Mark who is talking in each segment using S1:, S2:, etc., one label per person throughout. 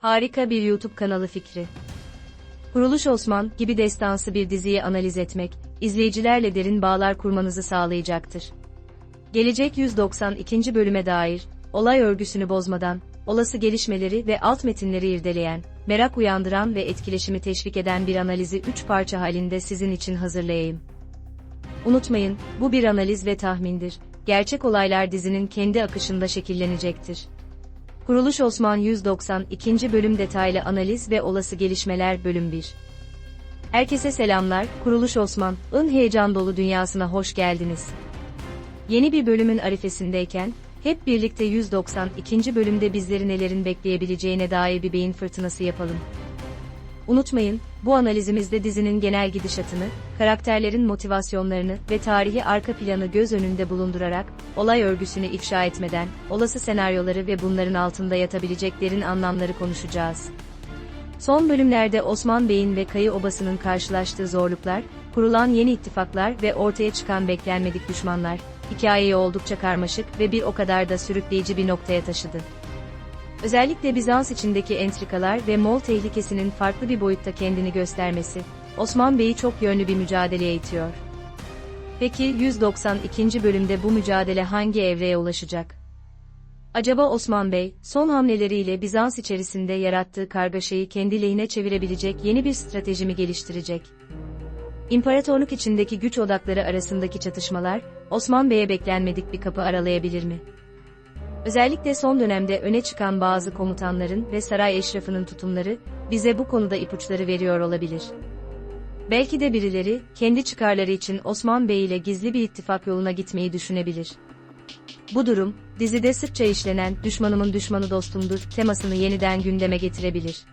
S1: Harika bir YouTube kanalı fikri. Kuruluş Osman gibi destansı bir diziyi analiz etmek, izleyicilerle derin bağlar kurmanızı sağlayacaktır. Gelecek 192. bölüme dair, olay örgüsünü bozmadan, olası gelişmeleri ve alt metinleri irdeleyen, merak uyandıran ve etkileşimi teşvik eden bir analizi 3 parça halinde sizin için hazırlayayım. Unutmayın, bu bir analiz ve tahmindir. Gerçek olaylar dizinin kendi akışında şekillenecektir. Kuruluş Osman 192. bölüm detaylı analiz ve olası gelişmeler bölüm 1. Herkese selamlar, Kuruluş Osman'ın heyecan dolu dünyasına hoş geldiniz. Yeni bir bölümün arifesindeyken, hep birlikte 192. bölümde bizleri nelerin bekleyebileceğine dair bir beyin fırtınası yapalım. Unutmayın, bu analizimizde dizinin genel gidişatını, karakterlerin motivasyonlarını ve tarihi arka planı göz önünde bulundurarak, olay örgüsünü ifşa etmeden, olası senaryoları ve bunların altında yatabilecek derin anlamları konuşacağız. Son bölümlerde Osman Bey'in ve Kayı Obası'nın karşılaştığı zorluklar, kurulan yeni ittifaklar ve ortaya çıkan beklenmedik düşmanlar, hikayeyi oldukça karmaşık ve bir o kadar da sürükleyici bir noktaya taşıdı. Özellikle Bizans içindeki entrikalar ve Moğol tehlikesinin farklı bir boyutta kendini göstermesi, Osman Bey'i çok yönlü bir mücadeleye itiyor. Peki 192. bölümde bu mücadele hangi evreye ulaşacak? Acaba Osman Bey, son hamleleriyle Bizans içerisinde yarattığı kargaşayı kendi lehine çevirebilecek yeni bir strateji mi geliştirecek? İmparatorluk içindeki güç odakları arasındaki çatışmalar, Osman Bey'e beklenmedik bir kapı aralayabilir mi? Özellikle son dönemde öne çıkan bazı komutanların ve saray eşrafının tutumları, bize bu konuda ipuçları veriyor olabilir. Belki de birileri, kendi çıkarları için Osman Bey ile gizli bir ittifak yoluna gitmeyi düşünebilir. Bu durum, dizide sıkça işlenen düşmanımın düşmanı dostumdur temasını yeniden gündeme getirebilir.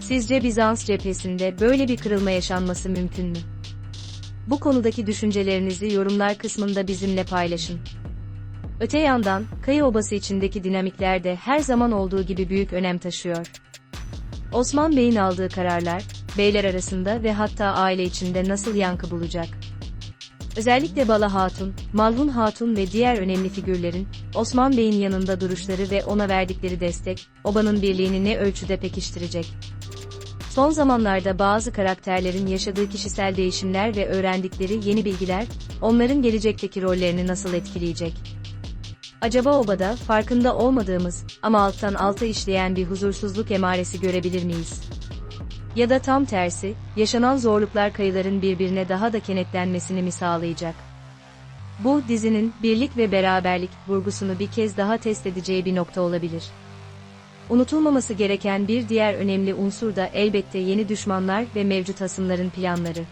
S1: Sizce Bizans cephesinde böyle bir kırılma yaşanması mümkün mü? Bu konudaki düşüncelerinizi yorumlar kısmında bizimle paylaşın. Öte yandan, Kayı Obası içindeki dinamikler de her zaman olduğu gibi büyük önem taşıyor. Osman Bey'in aldığı kararlar, beyler arasında ve hatta aile içinde nasıl yankı bulacak? Özellikle Bala Hatun, Malhun Hatun ve diğer önemli figürlerin, Osman Bey'in yanında duruşları ve ona verdikleri destek, obanın birliğini ne ölçüde pekiştirecek? Son zamanlarda bazı karakterlerin yaşadığı kişisel değişimler ve öğrendikleri yeni bilgiler, onların gelecekteki rollerini nasıl etkileyecek? Acaba obada, farkında olmadığımız ama alttan alta işleyen bir huzursuzluk emaresi görebilir miyiz? Ya da tam tersi, yaşanan zorluklar kayıların birbirine daha da kenetlenmesini mi sağlayacak? Bu, dizinin, birlik ve beraberlik, vurgusunu bir kez daha test edeceği bir nokta olabilir. Unutulmaması gereken bir diğer önemli unsur da elbette yeni düşmanlar ve mevcut hasımların planları.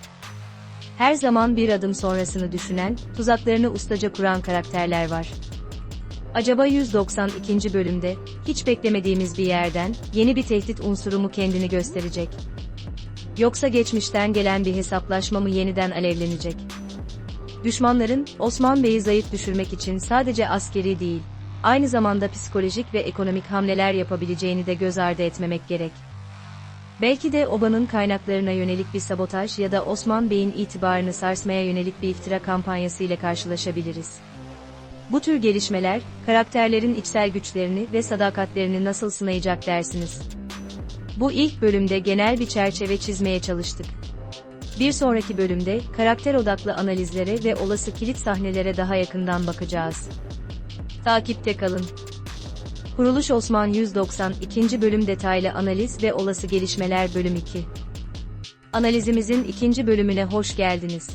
S1: Her zaman bir adım sonrasını düşünen, tuzaklarını ustaca kuran karakterler var. Acaba 192. bölümde, hiç beklemediğimiz bir yerden, yeni bir tehdit unsuru mu kendini gösterecek? Yoksa geçmişten gelen bir hesaplaşma mı yeniden alevlenecek? Düşmanların, Osman Bey'i zayıf düşürmek için sadece askeri değil, aynı zamanda psikolojik ve ekonomik hamleler yapabileceğini de göz ardı etmemek gerek. Belki de obanın kaynaklarına yönelik bir sabotaj ya da Osman Bey'in itibarını sarsmaya yönelik bir iftira kampanyası ile karşılaşabiliriz. Bu tür gelişmeler, karakterlerin içsel güçlerini ve sadakatlerini nasıl sınayacak dersiniz? Bu ilk bölümde genel bir çerçeve çizmeye çalıştık. Bir sonraki bölümde, karakter odaklı analizlere ve olası kilit sahnelere daha yakından bakacağız. Takipte kalın. Kuruluş Osman 192. bölüm detaylı analiz ve olası gelişmeler bölüm 2. Analizimizin ikinci bölümüne hoş geldiniz.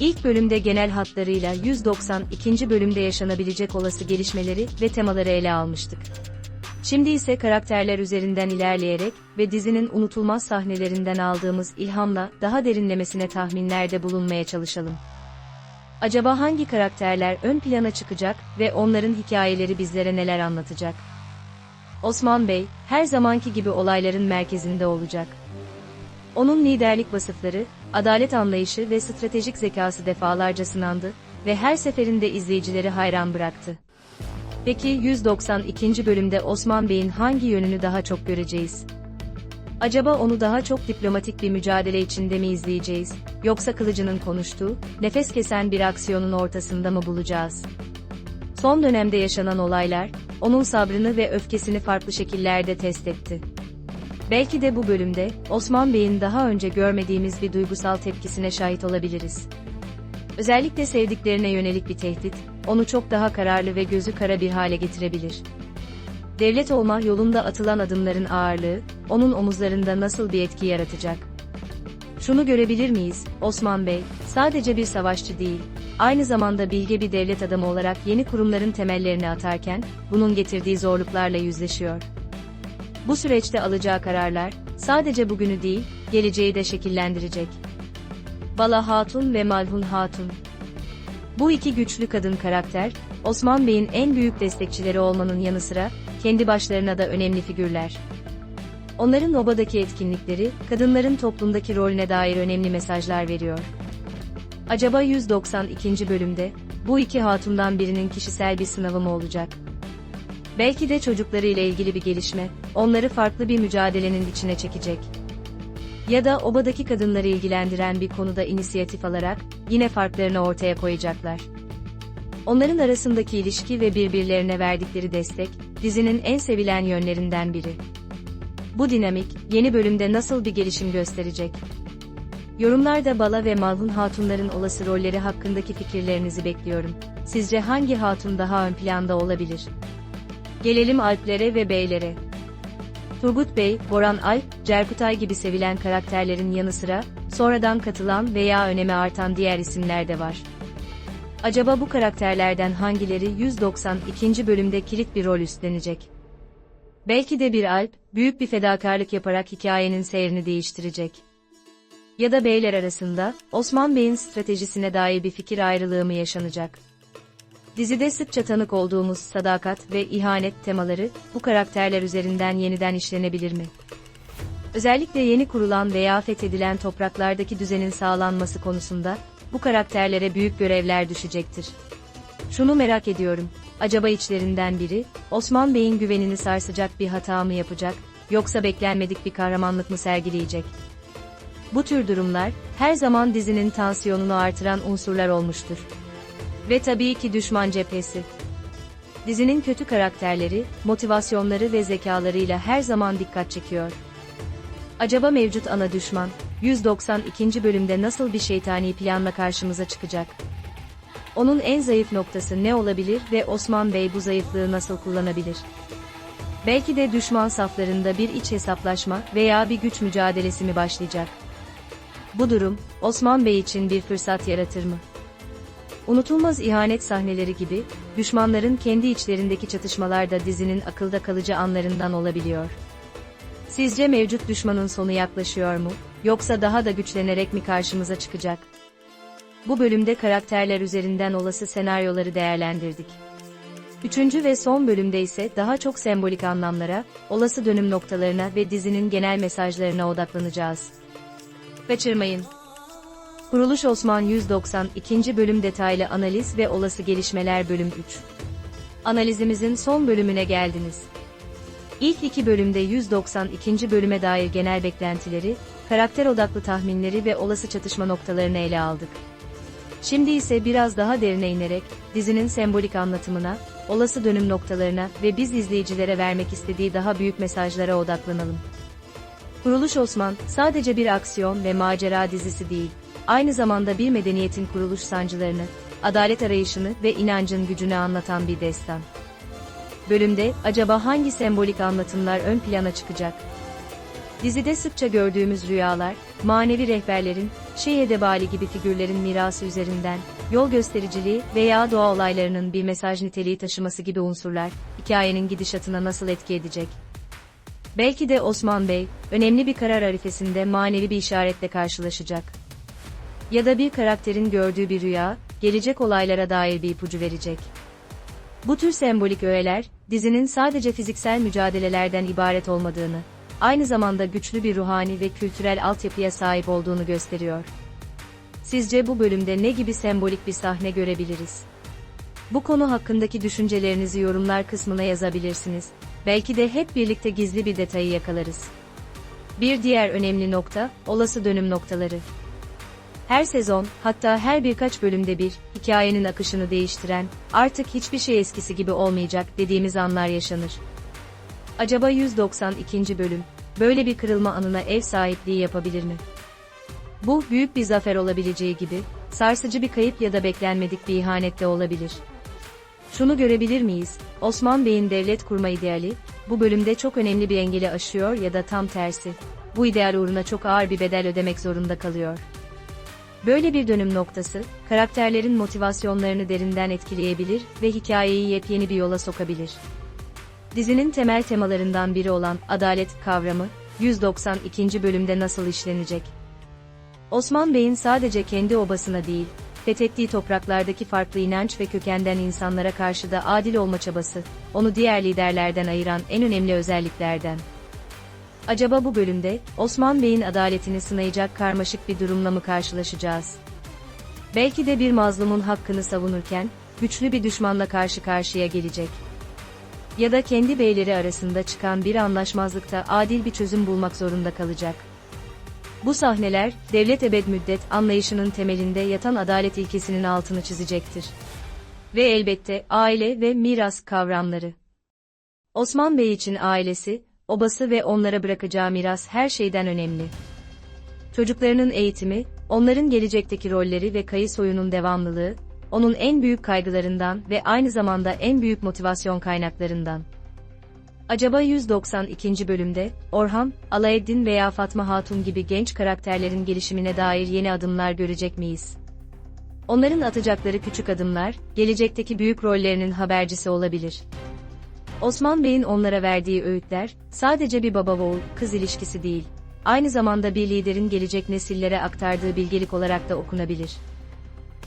S1: İlk bölümde genel hatlarıyla 192. bölümde yaşanabilecek olası gelişmeleri ve temaları ele almıştık. Şimdi ise karakterler üzerinden ilerleyerek ve dizinin unutulmaz sahnelerinden aldığımız ilhamla daha derinlemesine tahminlerde bulunmaya çalışalım. Acaba hangi karakterler ön plana çıkacak ve onların hikayeleri bizlere neler anlatacak? Osman Bey, her zamanki gibi olayların merkezinde olacak. Onun liderlik vasıfları, adalet anlayışı ve stratejik zekası defalarca sınandı ve her seferinde izleyicileri hayran bıraktı. Peki 192. bölümde Osman Bey'in hangi yönünü daha çok göreceğiz? Acaba onu daha çok diplomatik bir mücadele içinde mi izleyeceğiz, yoksa kılıcının konuştuğu, nefes kesen bir aksiyonun ortasında mı bulacağız? Son dönemde yaşanan olaylar, onun sabrını ve öfkesini farklı şekillerde test etti. Belki de bu bölümde, Osman Bey'in daha önce görmediğimiz bir duygusal tepkisine şahit olabiliriz. Özellikle sevdiklerine yönelik bir tehdit, onu çok daha kararlı ve gözü kara bir hale getirebilir. Devlet olma yolunda atılan adımların ağırlığı, onun omuzlarında nasıl bir etki yaratacak? Şunu görebilir miyiz, Osman Bey, sadece bir savaşçı değil, aynı zamanda bilge bir devlet adamı olarak yeni kurumların temellerini atarken, bunun getirdiği zorluklarla yüzleşiyor. Bu süreçte alacağı kararlar, sadece bugünü değil, geleceği de şekillendirecek. Bala Hatun ve Malhun Hatun. Bu iki güçlü kadın karakter, Osman Bey'in en büyük destekçileri olmanın yanı sıra, kendi başlarına da önemli figürler. Onların obadaki etkinlikleri, kadınların toplumdaki rolüne dair önemli mesajlar veriyor. Acaba 192. bölümde, bu iki hatundan birinin kişisel bir sınavı mı olacak? Belki de çocukları ile ilgili bir gelişme, onları farklı bir mücadelenin içine çekecek. Ya da obadaki kadınları ilgilendiren bir konuda inisiyatif alarak, yine farklarını ortaya koyacaklar. Onların arasındaki ilişki ve birbirlerine verdikleri destek, dizinin en sevilen yönlerinden biri. Bu dinamik, yeni bölümde nasıl bir gelişim gösterecek? Yorumlarda Bala ve Malhun Hatunların olası rolleri hakkındaki fikirlerinizi bekliyorum. Sizce hangi hatun daha ön planda olabilir? Gelelim Alplere ve Beylere. Turgut Bey, Boran Alp, Cerkutay gibi sevilen karakterlerin yanı sıra, sonradan katılan veya önemi artan diğer isimler de var. Acaba bu karakterlerden hangileri 192. bölümde kilit bir rol üstlenecek? Belki de bir Alp, büyük bir fedakarlık yaparak hikayenin seyrini değiştirecek. Ya da beyler arasında, Osman Bey'in stratejisine dair bir fikir ayrılığı mı yaşanacak? Dizide sıkça tanık olduğumuz sadakat ve ihanet temaları, bu karakterler üzerinden yeniden işlenebilir mi? Özellikle yeni kurulan veya fethedilen topraklardaki düzenin sağlanması konusunda, bu karakterlere büyük görevler düşecektir. Şunu merak ediyorum, acaba içlerinden biri, Osman Bey'in güvenini sarsacak bir hata mı yapacak, yoksa beklenmedik bir kahramanlık mı sergileyecek? Bu tür durumlar, her zaman dizinin tansiyonunu artıran unsurlar olmuştur. Ve tabii ki düşman cephesi. Dizinin kötü karakterleri, motivasyonları ve zekalarıyla her zaman dikkat çekiyor. Acaba mevcut ana düşman, 192. bölümde nasıl bir şeytani planla karşımıza çıkacak? Onun en zayıf noktası ne olabilir ve Osman Bey bu zayıflığı nasıl kullanabilir? Belki de düşman saflarında bir iç hesaplaşma veya bir güç mücadelesi mi başlayacak? Bu durum, Osman Bey için bir fırsat yaratır mı? Unutulmaz ihanet sahneleri gibi, düşmanların kendi içlerindeki çatışmalar da dizinin akılda kalıcı anlarından olabiliyor. Sizce mevcut düşmanın sonu yaklaşıyor mu, yoksa daha da güçlenerek mi karşımıza çıkacak? Bu bölümde karakterler üzerinden olası senaryoları değerlendirdik. Üçüncü ve son bölümde ise daha çok sembolik anlamlara, olası dönüm noktalarına ve dizinin genel mesajlarına odaklanacağız. Kaçırmayın. Kuruluş Osman 192. bölüm detaylı analiz ve olası gelişmeler bölüm 3. Analizimizin son bölümüne geldiniz. İlk iki bölümde 192. bölüme dair genel beklentileri, karakter odaklı tahminleri ve olası çatışma noktalarını ele aldık. Şimdi ise biraz daha derine inerek, dizinin sembolik anlatımına, olası dönüm noktalarına ve biz izleyicilere vermek istediği daha büyük mesajlara odaklanalım. Kuruluş Osman, sadece bir aksiyon ve macera dizisi değil, aynı zamanda bir medeniyetin kuruluş sancılarını, adalet arayışını ve inancın gücünü anlatan bir destan. Bölümde, acaba hangi sembolik anlatımlar ön plana çıkacak? Dizide sıkça gördüğümüz rüyalar, manevi rehberlerin, Şeyh Edebali gibi figürlerin mirası üzerinden, yol göstericiliği veya doğa olaylarının bir mesaj niteliği taşıması gibi unsurlar, hikayenin gidişatına nasıl etki edecek? Belki de Osman Bey, önemli bir karar arifesinde manevi bir işaretle karşılaşacak. Ya da bir karakterin gördüğü bir rüya, gelecek olaylara dair bir ipucu verecek. Bu tür sembolik öğeler, dizinin sadece fiziksel mücadelelerden ibaret olmadığını, aynı zamanda güçlü bir ruhani ve kültürel altyapıya sahip olduğunu gösteriyor. Sizce bu bölümde ne gibi sembolik bir sahne görebiliriz? Bu konu hakkındaki düşüncelerinizi yorumlar kısmına yazabilirsiniz. Belki de hep birlikte gizli bir detayı yakalarız. Bir diğer önemli nokta, olası dönüm noktaları. Her sezon, hatta her birkaç bölümde bir, hikayenin akışını değiştiren, artık hiçbir şey eskisi gibi olmayacak dediğimiz anlar yaşanır. Acaba 192. bölüm, böyle bir kırılma anına ev sahipliği yapabilir mi? Bu, büyük bir zafer olabileceği gibi, sarsıcı bir kayıp ya da beklenmedik bir ihanet de olabilir. Şunu görebilir miyiz? Osman Bey'in devlet kurma ideali, bu bölümde çok önemli bir engeli aşıyor ya da tam tersi. Bu ideal uğruna çok ağır bir bedel ödemek zorunda kalıyor. Böyle bir dönüm noktası, karakterlerin motivasyonlarını derinden etkileyebilir ve hikayeyi yepyeni bir yola sokabilir. Dizinin temel temalarından biri olan adalet kavramı, 192. bölümde nasıl işlenecek? Osman Bey'in sadece kendi obasına değil, fethettiği topraklardaki farklı inanç ve kökenden insanlara karşı da adil olma çabası, onu diğer liderlerden ayıran en önemli özelliklerden. Acaba bu bölümde, Osman Bey'in adaletini sınayacak karmaşık bir durumla mı karşılaşacağız? Belki de bir mazlumun hakkını savunurken, güçlü bir düşmanla karşı karşıya gelecek. Ya da kendi beyleri arasında çıkan bir anlaşmazlıkta adil bir çözüm bulmak zorunda kalacak. Bu sahneler, devlet ebed müddet anlayışının temelinde yatan adalet ilkesinin altını çizecektir. Ve elbette, aile ve miras kavramları. Osman Bey için ailesi, obası ve onlara bırakacağı miras her şeyden önemli. Çocuklarının eğitimi, onların gelecekteki rolleri ve kayı soyunun devamlılığı, onun en büyük kaygılarından ve aynı zamanda en büyük motivasyon kaynaklarından. Acaba 192. bölümde, Orhan, Alaeddin veya Fatma Hatun gibi genç karakterlerin gelişimine dair yeni adımlar görecek miyiz? Onların atacakları küçük adımlar, gelecekteki büyük rollerinin habercisi olabilir. Osman Bey'in onlara verdiği öğütler, sadece bir baba oğul, kız ilişkisi değil, aynı zamanda bir liderin gelecek nesillere aktardığı bilgelik olarak da okunabilir.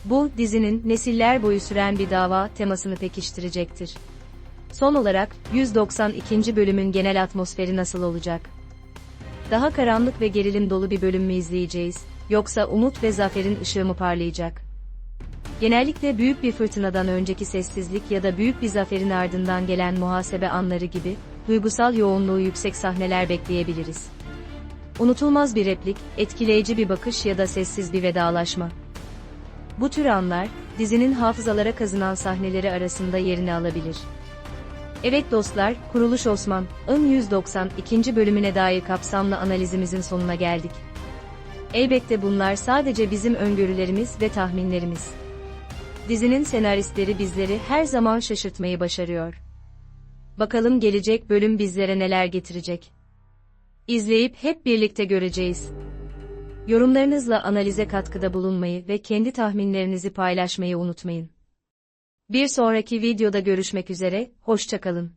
S1: Bu, dizinin nesiller boyu süren bir dava temasını pekiştirecektir. Son olarak, 192. bölümün genel atmosferi nasıl olacak? Daha karanlık ve gerilim dolu bir bölüm mü izleyeceğiz, yoksa umut ve zaferin ışığı mı parlayacak? Genellikle büyük bir fırtınadan önceki sessizlik ya da büyük bir zaferin ardından gelen muhasebe anları gibi, duygusal yoğunluğu yüksek sahneler bekleyebiliriz. Unutulmaz bir replik, etkileyici bir bakış ya da sessiz bir vedalaşma. Bu tür anlar, dizinin hafızalara kazınan sahneleri arasında yerini alabilir. Evet dostlar, Kuruluş Osman, ın 192. bölümüne dair kapsamlı analizimizin sonuna geldik. Elbette bunlar sadece bizim öngörülerimiz ve tahminlerimiz. Dizinin senaristleri bizleri her zaman şaşırtmayı başarıyor. Bakalım gelecek bölüm bizlere neler getirecek. İzleyip hep birlikte göreceğiz. Yorumlarınızla analize katkıda bulunmayı ve kendi tahminlerinizi paylaşmayı unutmayın. Bir sonraki videoda görüşmek üzere, hoşçakalın.